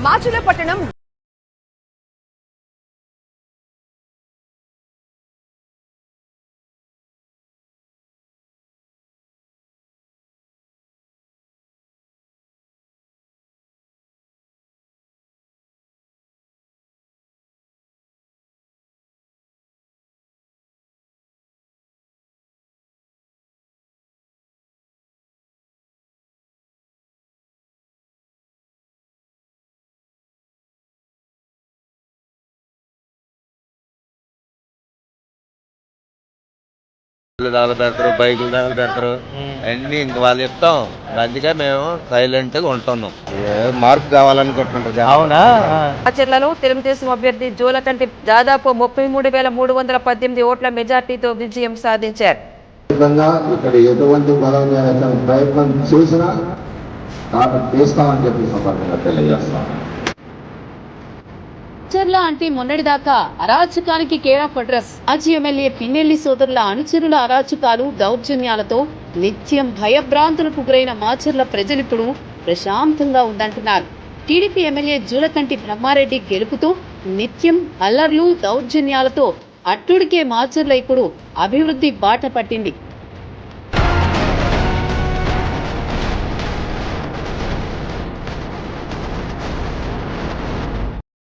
మాచులపట్టణం తగలు పెడతారు బైకులు తగలు పెడతారు. అన్ని ఇంక వాళ్ళు ఇస్తాం అందుకే మేము సైలెంట్గా ఉంటున్నాం. ఏ మార్పు కావాలనుకుంటున్నాం అవునా? ఆచరణలో తెలుగుదేశం అభ్యర్థి జోలకంటి దాదాపు ముప్పై మూడు వేల మూడు వందల పద్దెనిమిది ఓట్ల మెజార్టీతో విజయం సాధించారు. ఇక్కడ ఎటువంటి ప్రయత్నం చేసినా తాను చేస్తామని చెప్పి సందర్భంగా తెలియజేస్తాం. సోదరుల అంటే మొన్నటిదాకా అరాచకానికి కేర్ ఆఫ్ అడ్రస్. మాజీ ఎమ్మెల్యే పిన్నెల్లి సోదరుల అనుచరుల అరాచకాలు దౌర్జన్యాలతో నిత్యం భయభ్రాంతులకు గురైన మాచర్ల ప్రజలిప్పుడు ప్రశాంతంగా ఉందంటున్నారు. టీడీపీ ఎమ్మెల్యే జూలకంటి బ్రహ్మారెడ్డి గెలుపుతో నిత్యం అల్లర్లు దౌర్జన్యాలతో అట్టుడికే మాచర్ల ఇప్పుడు అభివృద్ధి బాట పట్టింది.